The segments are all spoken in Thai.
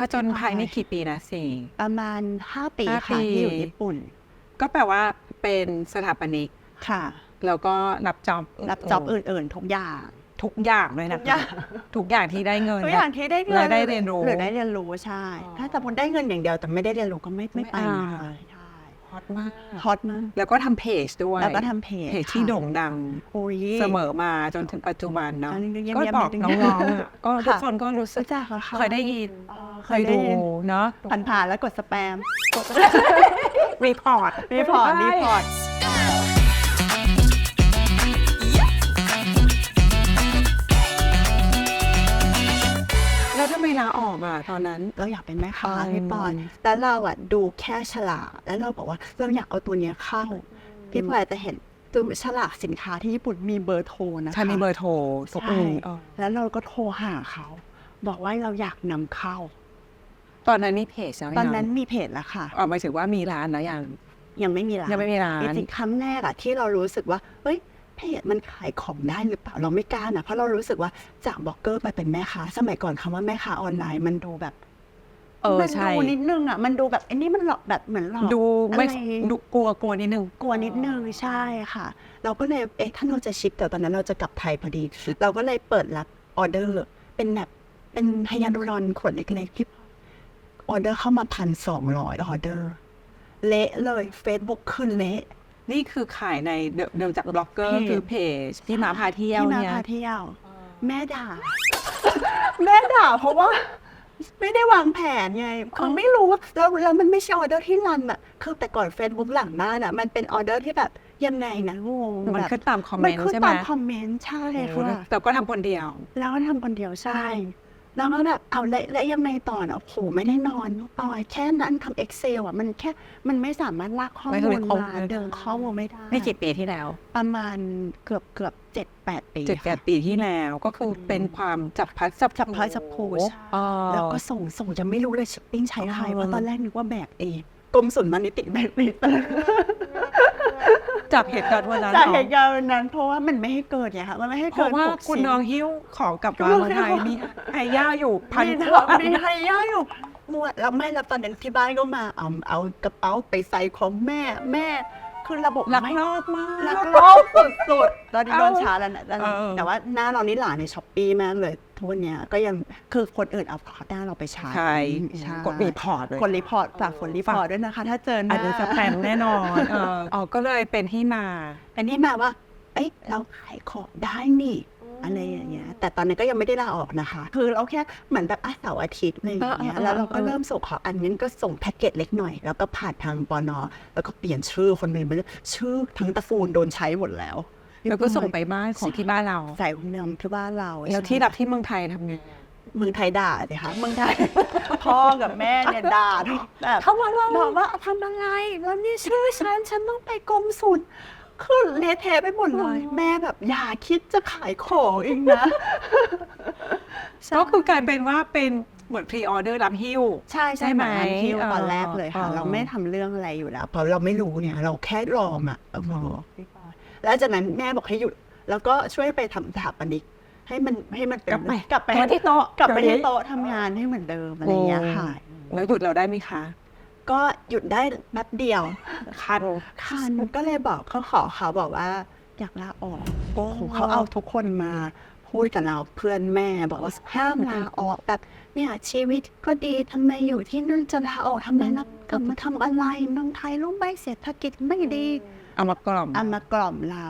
ผจญภัยนี่กี่ปีนะสี่ประมาณ 5 ปีห้าค่ะปีที่อยู่ญี่ปุ่น ก็แปลว่าเป็นสถาปนิกค่ะ แล้วก็รับจ็อบรับจ็อบอื่น ๆ ทุกอย่าง ทุกอย่างเลยนะทุกอย่างทุกอย่างที่ได้เงินทุกอย่างที่ได้เงิเลยได้เรียนรู้หรือได้เรียนรู้ใช่อ๋อถ้าสมมติได้เงินอย่างเดียวแต่ไม่ได้เรียนรู้ก็ไม่ไม่ไปไม่เอาเลยใช่ ฮอตมากฮอตมาก แล้วก็ทำเพจด้วยแล้วก็ทำเพจเพจที่ค่ะโด่งดังโอ้ยเสมอมาจนถึงปัจจุบันเนาะอันนี้เยี่ยมก็เยี่ยมบอกนิดนึน้องๆอะก็ทุกค่ะคนก็รู้สึกรู้จักเหรอคะเคยได้ยินอ๋อเคยดูเนาะผ่านๆแล้วกดสแปมรีพอร์ตรีพอร์ตรีพอร์ต แล้วทำไมลาออกอะตอนนั้นเราอยากเป็นแม่ค้าอ๋อพี่ปอนแล้วเราอะดูแค่ฉลากแล้วเราบอกว่าเราอยากเอาตัวเนี้ยเข้าพี่พลอยจะเห็นตัวฉลากสินค้าที่ญี่ปุ่นมีเบอร์โทรนะคะใช่มีเบอร์โทรทุกใช่อืมเออแล้วเราก็โทรหาเขา บอกว่าเราอยากนำเข้า ตอนนั้นมีเพจแล้วตอนนั้นยังมีเพจแล้วค่ะอ๋อหมายถึงว่ามีร้านนะยังยังไม่มีร้านยังไม่มีร้านจริงๆครั้งแรกอะที่เรารู้สึกว่าเฮ้ย เพจมันขายของได้หรือเปล่าเราไม่กล้านะเพราะเรารู้สึกว่าจากบล็อกเกอร์ไปเป็นแม่ค้า สมัยก่อนคำว่าแม่ค้าออนไลน์มันดูแบบเออมันใช่ดูนิดนึงอะมันดูแบบอันนี้มันหลอกแบบเหมือนหลอกดูไม่อะไรดูกลัวกลัวนิดนึงกลัวนิดนึงใช่ค่ะ เราก็เลยเอ๊ะถ้าเราจะชิปแต่ตอนนั้นเราจะกลับไทยพอดี เราก็เลยเปิดรับออเดอร์เป็นแบบเป็นไฮยาลูรอนขวดเล็กๆที่ออเดอร์เข้ามาพันสองร้อยออเดอร์ เละเลย Facebook ขึ้นเละ นี่คือขายในเดิมเดิมจากบล็อกเกอร์เพจ คือเพจที่มาพาเที่ยวที่มาเนี่ย พาเที่ยว แม่ด่า แม่ด่าเพราะว่า ไม่ได้วางแผนไงคือไม่รู้ว่าแล้วแล้วมันไม่ใช่ออเดอร์ที่รันอะคือแต่ก่อนเฟซบุ๊กหลังบ้านอะมันเป็นออเดอร์ที่แบบยังไงนะงงมันแบบขึ้นตามคอมเมมันนต์ขึ้นใช่ไหมตามคอมเมนต์ใช่โอ้โหค่ะแต่ก็ทำคนเดียว แล้วก็ทำคนเดียวใช่ แล้วก็แบบเอาและและยังไงต่อนะโอ้โหไม่ได้นอนปอยแค่นั้นทำ Excel อะมันแค่มันไม่สามารถลากข้อไม่มูเคลยครบมาเลยเดินข้อมูลไม่ได้นี่กี่ปีที่แล้วประมาณเกือบเกือบเจ็ดแปดปีเจ็ดแปดค่ะ ปีที่แล้วก็คือเป็นความจับพลัดจับจับพลัดจับผลูใช่ อ๋อ แล้วก็ส่งส่งจะไม่รู้เลยชิปปิ้งใช้ใครอ๋อเพราะตอนแรกนึกว่าแบกเองกรมศุลมานิติแบกนิด จากเหตุการณ์วันนั้นจากเหรอเหตุการณ์วันนั้น เพราะว่ามันไม่ให้เกิดไงคะมันไม่ให้เพเกิราะดว่าหกคุณชิ้น น้องหิ้วของกลับมาเมืองไทยมีไอ้ย่าอยู่พันมีขวดมีไฮย่าอยู่มวดแล้วไม่แล้วตอนนั้นที่บ้านก็มาเอาเอากระเป๋าไปใส่ของแม่แม่ คือระบบลักไม่ลอบมากลักลอบสุดๆ ตอนนี้โดนเอ้าช้าแล้วนะแล้วเออ แต่ว่าหน้าเรานี่หลานในช้อปปี้มากเลย ทุกวันเนี้ยก็ยังคือคนอื่นเอาหน้าเราไปใช้ใช่ใช่กดรีพอร์ตเลย กดรีพอร์ตฝากกดรีพอร์ตด้วยนะคะ ถ้าเจอหอาน้าจจะสแปมแน่นอนเอออ๋อก็เลยเป็นที่มาอันนี้มาว่า เอ้ยเราขายของได้นี่ อะไรอย่างเงี้ย แต่ตอนนั้นก็ยังไม่ได้ลาออกนะคะ คือเราแค่เหมือนแบบอะเสาร์อาทิตย์อะไรอย่างเงี้ยเออเออแล้วเราก็เออเริ่มส่งของอันนี้ก็ส่งแพ็กเกจเล็กหน่อย แล้วก็ผ่านทางปอนอแล้วก็เปลี่ยนชื่อคนอื่นไปเรื่อยชื่อทั้งตระกูลโดนใช้หมดแล้ว แล้วก็ส่งไปบ้านของที่บ้านเราใส่โรงแรมที่บ้านเรา แล้วที่รับที่เมืองไทยทำไงเมืองไทยด่าเลยค่ะเมืองไทยพ่อกับแม่เนี่ยด่าแบบทำอะไรบอกว่าทำอะไรแล้วนี่ชื่อฉันฉันต้องไปกรมศุล คือเละเทะไปหมดเลย แม่แบบอย่าคิดจะขายของเองนะ ก็คือกลายเป็นว่าเป็นเหมือนพรีออเดอร์รับหิ้ว ใช่ใช่ใช่ไหไหมมคิวเออตอนแรกเลยค่ะเออเราไม่ทำเรื่องอะไรอยู่แล้วเพราะเราไม่รู้เนี่ย เราแค่รอมอะเออแล้วจากนั้นแม่บอกให้หยุด แล้วก็ช่วยไปทำสถาปนิกให้มันให้มันเป็นกลับไปกลับไปกลับมาที่โต๊ะกลับไปเดี๋ยวนี้ที่โต๊ะทำงานให้เหมือนเดิมอะไรอย่างเงี้ยค่ะแล้วหยุดเราได้ไหมคะ ก็หยุดได้แป๊บเดียวคันคันก็เลยบอกเขาขอเขาบอกว่า อยากลาออกโอ้โอ้โหเขาเอาทุกคนมาพูดกับเราเพื่อนแม่บอกว่าห้ามลาออกแบบเนี่ยชีวิตก็ดีทำไมอยู่ที่นั่นจะลาออกทำไมนะกลับมาทำอะไรเมืองไทยรู้ไหมเศรษฐกิจไม่ดีเอามากล่อมเอามากล่อมเรา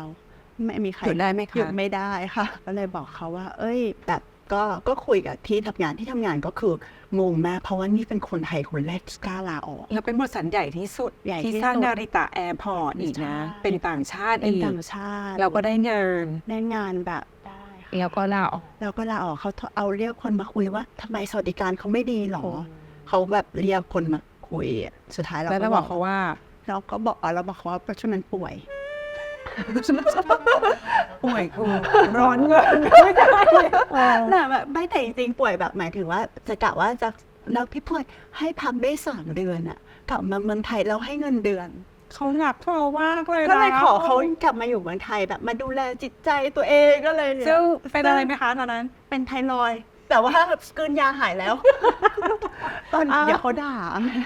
ไม่มีใครหยุดได้ไหมคะหยุดไม่ได้ค่ะ ก็เลยบอกเขาว่า เอ้ย แบบ ก็ก็คุยกับที่ทำงานที่ทำงานก็คืองงมากเพราะว่านี่เป็นคนไทยคนแรกที่กล้าลาออก แล้วเป็นบริษัทใหญ่ที่สุด ใหญ่ที่ที่สร้างสุดนาริตะแอร์พอร์ตอีกนะ ใช่ เป็นต่างชาติเป็นอีก ต่างชาติเราก็ได้เงินได้งานแบบได้ค่ะแล้วก็ลาออกแล้วก็ลาออกเขาเอาเรียกคนมาคุยว่าทำไมสวัสดิการเขาไม่ดีหรอ เขาแบบเรียกคนมาคุยอะสุดท้ายเราแล้วก็เราบบออกกเขาว่า เราก็บอกอ๋อเราบอกเขาว่าช่วงนั้นป่วย ป่วยคือร้อนเงินไม่ได้เลยแต่แบบไม่แต่จริงๆป่วยแบบหมายถึงว่า จะกะว่าจะแล้วพี่พลอยให้พักได้สามเดือนอะกลับมาเมืองไทยแล้วให้เงินเดือน เขาหนักเรามากเลยก็เลยนะขอเขากลับมาอยู่เมืองไทยแบบมาดูแลจิตใจตัวเองก็เลยเนี่ยซึ่งเป็นอะไรไหมคะตอนนั้น เป็นไทรอยด์แต่ว่ากลืนยาหายแล้ว ตอนอ่าเดี๋ยวเขาด่า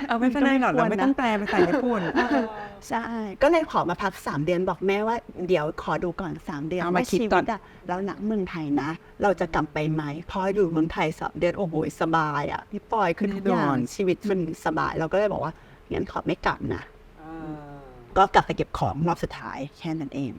เออไม่เป็นไรหรอกเราไม่ต้องนะแปลเป็นภาษาญี่ปุ่น ใช่ ก็เลยขอมาพักสามเดือนบอกแม่ว่าเดี๋ยวขอดูก่อนสามเดือนเอามาว่าคิดชีก่วิอน ตอะเราหนักเมืองไทยนะ เราจะกลับไปไหมพออยู่เมืองไทยสามเดือนโอ้โหสบายอะพี่ปอยคือทุกอย่าแน่นองนชีวิตมันสบายเราก็เลยบอกว่างั้นขอไม่กลับนะ ก็กลับไปเก็บของรอบสุดท้ายแค่นั้นเอง